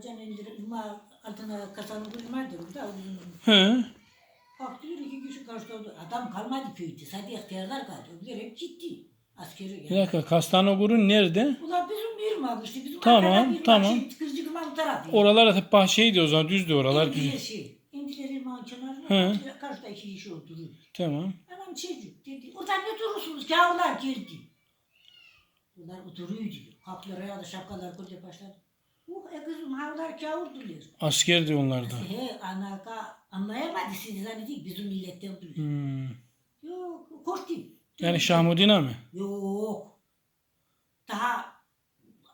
Hocan indir, ilma altına kasanı koymadı burada. uzun. He. Bak diyor iki kişi karşıda oldu. Adam kalmadı köyde. Sadece ihtiyarlar kaldı. Öbürler hep gitti. Askeri Bir yani. dakika Kastamonu'nun nerede? Ulan bizim Irmak işte. Bizim Tamam, arkada Irmak tamam. Şey, tarafı. Oralar hep bahçeydi o zaman düzdü oralar. İndiler Düz. şey. İndiler Irmak'ın kenarına. İndiler, Karşıda iki kişi oturuyor. Tamam. Anam çocuk dedi. O da ne durursunuz? Kâvlar geldi. Bunlar oturuyor diyor. Kapıları ya da şapkalar koyuyor başladı. E kızım havlar kâvur duruyor. Askerdi onlar da. He anaka anlayamadı siz zannediyor bizim milletten duruyor. Hmm. Yok korktu. Yani Şahmudina mı? Yok. Daha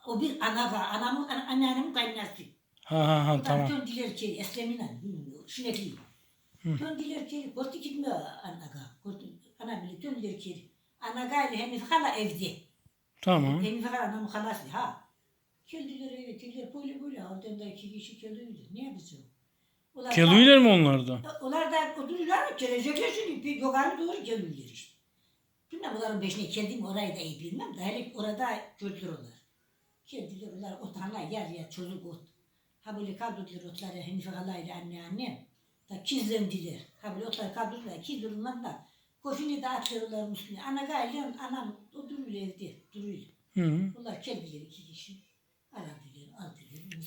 o bir anaka, anamın, an- anneannemin kaynası. Ha ha ha Tamam. tamam. Döndüler keri, Eslem'inle, Şinekli. Döndüler keri, kostu gitmiyor anaka. Kostu, ana bile döndüler keri. Anaka ile Hanife hala evde. Tamam. Hanife hala anamın halası ha. Geldiler eve, geldiler böyle böyle. Oradan da iki kişi geliyorlar. Ne yapacağım? Ulan- Keluyler mi onlar da? Onlar da oturuyorlar, gelecekler şimdi. Bir yukarı doğru geliyorlar işte. Bilmem onların beşine geldim orayı da iyi bilmem de hele orada gördüler onlar. Geldiler onlar otanla yer yer çocuk ot. Ha böyle kaldırdılar otları Hanife halayla anne annem. Da kizlendiler. Ha böyle otları kaldırdılar kizdirirler da. Kofini de atıyorlar üstüne. Ana gayrı anam o duruyor evde duruyor. Hı hı. Onlar geldiler iki kişi.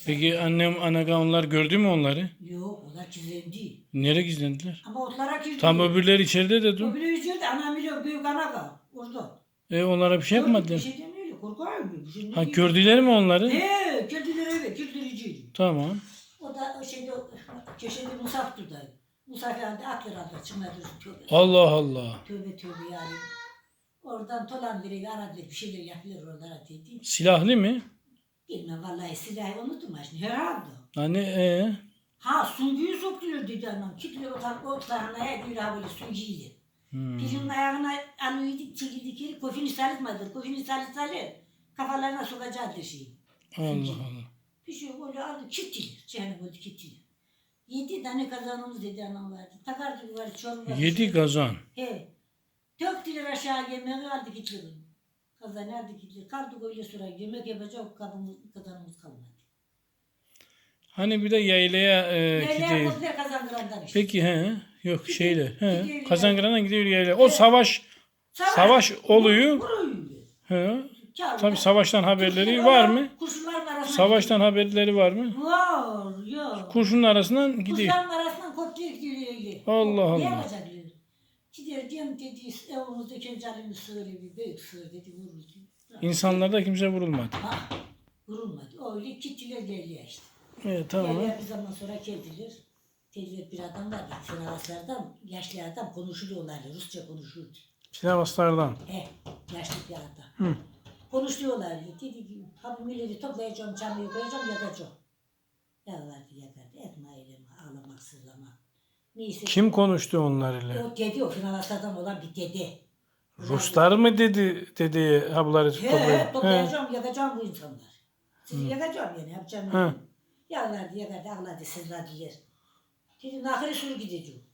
Peki annem anaga onlar gördü mü onları? Yok onlar gizlendi. Nereye gizlendiler? Ama otlara girdiler. Tam öbürleri içeride de dur. bile üzüldü. Anam biliyor büyük ana kal. Orada. E onlara bir şey Bir yapmadılar. şey demiyor. Korkuyor bir şey Ha değil. gördüler mi onları? He, geldiler eve, güldürücüydü. Tamam. O da o şeyde, köşede Musaf durdu. Musaf yani atlar atlar çıkmadı. Tövbe. Allah Allah. Tövbe tövbe yani. Oradan tolan biri aradılar, bir şeyler yapıyor oralara dedi. Silahlı mı? Bilmem vallahi silahı unuttum ha şimdi herhalde. Hani e Ha sunguyu soktular dedi anam. Kitler o tarafa o tarafa diyor ha böyle sunguyla. hmm. Birinin ayağına alıyordu, çekildi kiri, kofini sarılmadı. Kofini sarı sarı kafalarına sokacaktı şeyi. Allah Allah. Bir şey böyle aldı kittiler. Cehennem oldu kittiler. Yedi tane kazanımız dedi anam vardı. Takardı yuvarı çorba. Yedi kazan. He. Döktüler aşağı yemeği aldı gittiler. Kazan aldı gittiler. Kaldık öyle sonra yemek yapacak kabımız, kazanımız kalmadı. Hani bir de yaylaya e, Nereye gidiyor. koydular kazandırandan işte. Peki he. Yok şeyle. He. gidiyor gidiyor yaylaya. O savaş Savaş, oluyor. Vuruyor. He. Tabii savaştan haberleri var mı? Kurşunların arasından Savaştan haberleri var mı? Var ya. Kurşunun arasından gidiyor. Kuşların arasından koptuyor gidiyor öyle. Allah Ne Allah. yapacaklar? Diyorum dedi evimizde kencarını sığır bir büyük sığır dedi vuruldu. İnsanlarda kimse vurulmadı. Ha, vurulmadı. Öyle gittiler geliyor işte. Evet tamam. Geliyor bir zaman sonra geldiler. Dediler bir adam vardı. Sınavaslardan yaşlı adam konuşuyorlardı. Rusça konuşurdu. Silahbaslardan. He, yaşlı bir adam. Hı. Konuşuyorlardı. Dedi ki, ha bu milleti toplayacağım, çamıyı koyacağım, yakacağım. Yakardı, yakardı. Etme eyleme, ağlamak, sızlamak. Neyse. Kim konuştu onlarla? O dedi, o finalaslardan olan bir dede. Ruslar mı dedi dedeye habları He, toplayın? He. toplayacağım, yakacağım bu insanlar. Sizi yakacağım yani, yapacağım. Hı. yani. Yakardı, yakardı, ağladı, sızladılar. Dedi, nakırı sür gideceğim.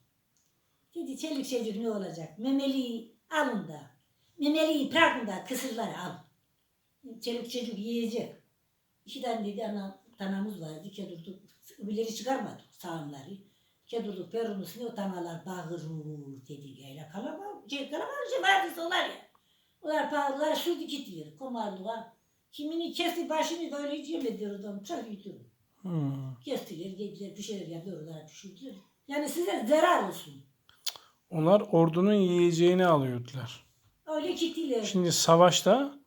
Dedi, çelik çocuk ne olacak? Memeliği alın da. Memeliği bırakın da kısırları al. Çelik çocuk yiyecek. İki tane dedi ana tanamız vardı. Kedurduk. Öbürleri çıkarmadı sağımları. Kedurduk perun üstüne o tanalar bağırır dedi. Öyle kalabalık. Şey, kalabalık şey vardı onlar ya. Onlar bağırırlar sürdü gittiler. Komarlığa. Kimini kesti başını da öyle hiç yemedi oradan. Çok gidiyor. Hı. Kestiler, yediler, bir şeyler yapıyorlar, pişirdiler. Yani size zarar olsun. Onlar ordunun yiyeceğini alıyordular. Öyle gittiler. Şimdi savaşta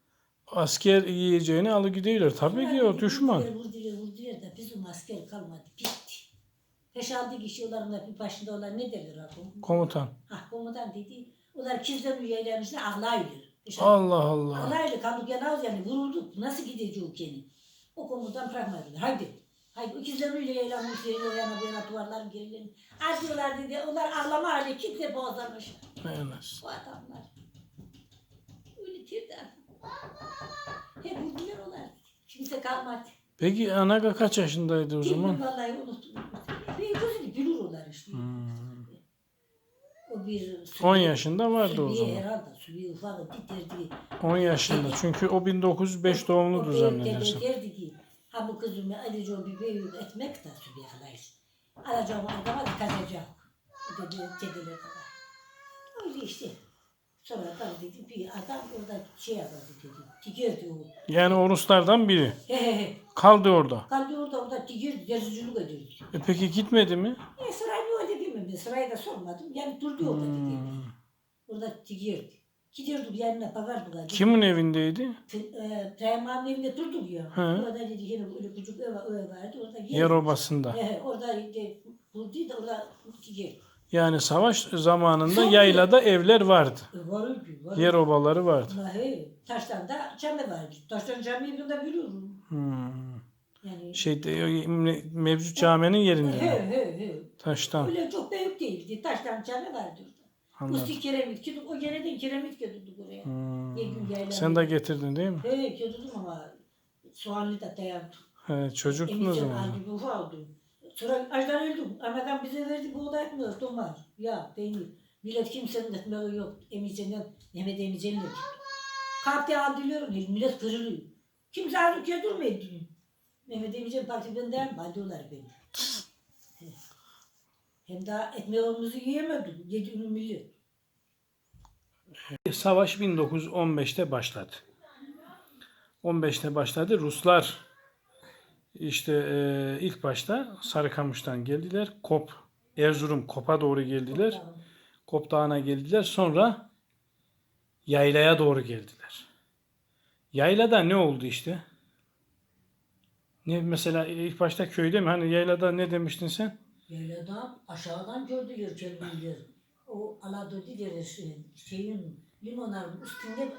asker yiyeceğini alıp gidiyorlar. Tabii ki o düşman. Vurdular, vurdular da bizim asker kalmadı, bitti. Beş altı kişi onların bir başında olan ne derler abi? Komutan. Ah komutan dedi. Onlar kizden ağlayırlar. Beş altı- Allah Allah. Ağlayırlar, kandık yanağız yani vurulduk. Nasıl gidecek yani? O komutan bırakmadılar. Haydi. Haydi o kizden üyelermiş, o yana bu yana duvarların gerilerini. Acıyorlar dedi. Onlar ağlama hali kitle boğazlamış. Hay anasını. Bu adamlar. Öyle tirdi Hep vurdular onlar. Kimse kalmadı. Peki Anaga kaç yaşındaydı o zaman? vallahi unuttum. Bir gözünü bilir onlar işte. Hmm. O bir... 10 yaşında vardı o Sübiye zaman. herhalde. Sübiye ufağı titredi. 10 yaşında. Çünkü o 1905 doğumludur O zannedersem. derdi ki Ha bu kızımı alacağım bir büyük etmek de su yakalayız. Alacağım arkama da kazacağım. Dedi, dediler bana. Öyle işte. Sonra da dedi bir adam orada şey yapardı dedi. Tikerdi o. Yani o Ruslardan biri. He he he. Kaldı orada. Kaldı orada orada tikerdi. Yazıcılık ediyordu. E peki gitmedi mi? E bilmem. Sırayı da sormadım. Yani durdu orada Hmm. tikerdi. Orada tikerdi. Gidiyorduk yanına bakardık. hadi. Kimin evindeydi? Teğmen evinde durduk ya. Hı. Orada dedi yine böyle küçük ev, ev vardı. Orada yer. Yer obasında. He, orada de, bulduydu da orada yer. Yani savaş zamanında Çok yaylada evler vardı. E, vardı, vardı. Yer obaları vardı. He, taştan da cami vardı. Taştan camiyi ben de biliyorum. Hmm. Yani Şeyde me- mevcut caminin yerinde. he he he. Taştan. Öyle çok büyük değildi. Taştan cami vardı orada. Anladım. Usti kiremit. Gidip o yerden kiremit götürdük oraya. Hmm. Sen de getirdin değil mi? He götürdüm ama soğanlı da dayandı. He, çocuktunuz mu? aldı bir ufaldı. Sonra açtan öldüm. Anadan bize verdi buğday etmiyor. Domar. Ya peynir. Millet kimsenin etmeyi yok. Emice'nden Mehmet Emice'nin de tuttu. Kalktı andırıyorum. Millet kırılıyor. Kimse ağzı durmuyor diyor. Mehmet Emice'nin partiden? Alıyorlar beni. Hem daha ekmeğimizi yiyemedik. Yedi ünlü millet. Savaş 1915'te başladı. 15'te başladı. Ruslar işte e, ilk başta Sarıkamış'tan geldiler. Kop, Erzurum Kop'a doğru geldiler. Kop Dağı'na geldiler. Sonra yaylaya doğru geldiler. Yaylada ne oldu işte? Ne mesela ilk başta köyde mi? Hani yaylada ne demiştin sen? Yayladan aşağıdan gördüler kendileri. O Aladdin deriz şeyin limonların üstünde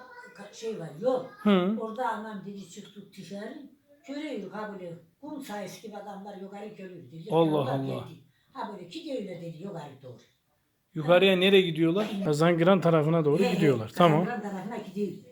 şey var yol. Hı. Orada anam dedi çıktık dışarı. Görüyoruz ha böyle kum sayısı gibi adamlar yukarı görüyor. Dedi. Allah Yanlar Allah. geldi. Ha böyle gidiyorlar dedi yukarı doğru. Yukarıya nereye gidiyorlar? Zangiran tarafına doğru gidiyorlar. Tamam. Kazandıran tarafına gidiyorlar.